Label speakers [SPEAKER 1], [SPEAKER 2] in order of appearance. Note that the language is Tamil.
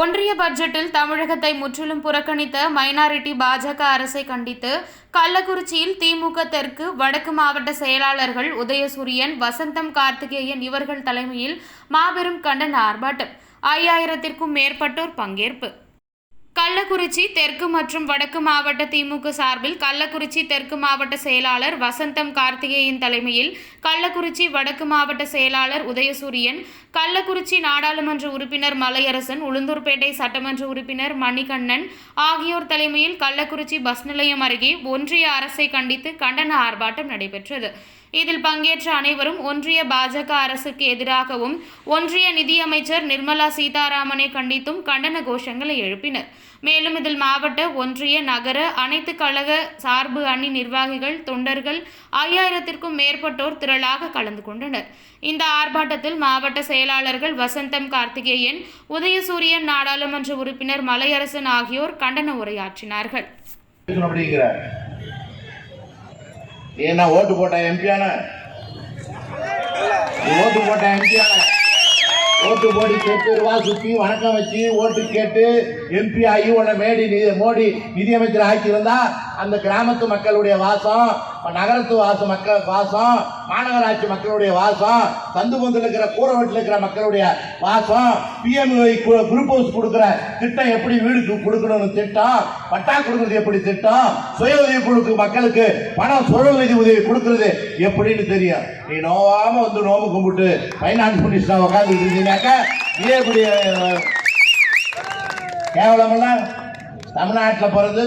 [SPEAKER 1] ஒன்றிய பட்ஜெட்டில் தமிழகத்தை முற்றிலும் புறக்கணித்த மைனாரிட்டி பாஜக அரசை கண்டித்து கள்ளக்குறிச்சியில் திமுக தெற்கு வடக்கு மாவட்ட செயலாளர்கள் உதயசூரியன் வசந்தம் கார்த்திகேயன் இவர்கள் தலைமையில் மாபெரும் கண்டன ஆர்ப்பாட்டம். ஐயாயிரத்திற்கும் மேற்பட்டோர் பங்கேற்பு. கள்ளக்குறிச்சி தெற்கு மற்றும் வடக்கு மாவட்ட திமுக சார்பில் கள்ளக்குறிச்சி தெற்கு மாவட்ட செயலாளர் வசந்தம் கார்த்திகேயன் தலைமையில் கள்ளக்குறிச்சி வடக்கு மாவட்ட செயலாளர் உதயசூரியன் கள்ளக்குறிச்சி நாடாளுமன்ற உறுப்பினர் மலையரசன் உளுந்தூர்பேட்டை சட்டமன்ற உறுப்பினர் மணிகண்ணன் ஆகியோர் தலைமையில் கள்ளக்குறிச்சி பஸ் நிலையம் அருகே ஒன்றிய அரசை கண்டித்து கண்டன ஆர்ப்பாட்டம் நடைபெற்றது. இதில் பங்கேற்ற அனைவரும் ஒன்றிய பாஜக அரசுக்கு எதிராகவும் ஒன்றிய நிதியமைச்சர் நிர்மலா சீதாராமனை கண்டித்தும் கண்டன கோஷங்களை எழுப்பினர். மேலும் இதில் மாவட்ட ஒன்றிய நகர அனைத்து கழக சார்பு அணி நிர்வாகிகள் தொண்டர்கள் ஐயாயிரத்திற்கும் மேற்பட்டோர் திரளாக கலந்து கொண்டனர். இந்த ஆர்ப்பாட்டத்தில் மாவட்ட செயலாளர்கள் வசந்தம் கார்த்திகேயன் உதயசூரியன் நாடாளுமன்ற உறுப்பினர் மலையரசன் ஆகியோர் கண்டன உரையாற்றினார்கள்.
[SPEAKER 2] என்ன ஓட்டு போட்ட எம்பியான ஓட்டு போட்ட எம்பியான ஓட்டு போடி கேட்டு வா சுத்தி வணக்கம் வச்சு ஓட்டு கேட்டு எம்பி ஆகி உன்னை மேடி நிதி- மோடி நிதியமைச்சர் ஆக்கியிருந்தா அந்த கிராமத்து மக்களுடைய வாசம் நகரத்து வாச மக்கள் வாசம் மாநகராட்சி மக்களுடைய வாசம் சந்து பந்தில் இருக்கிற கூரை வீட்டில் இருக்கிற மக்களுடைய வாசம் பிஎம் குரூப் ஹவுஸ் கொடுக்குற திட்டம் எப்படி வீடுக்கு கொடுக்கணும்னு திட்டம் பட்டா கொடுக்கறது எப்படி திட்டம் சுய உதவி குழுக்கு மக்களுக்கு பணம் சுய உதவி உதவி கொடுக்கறது எப்படின்னு தெரியும். நீ நோவாம வந்து நோம்பு கும்பிட்டு ஃபைனான்ஸ் மினிஸ்டர் உட்காந்து இருந்தீங்கன்னாக்க நீ எப்படி கேவலமெல்லாம் தமிழ்நாட்டில் பிறந்து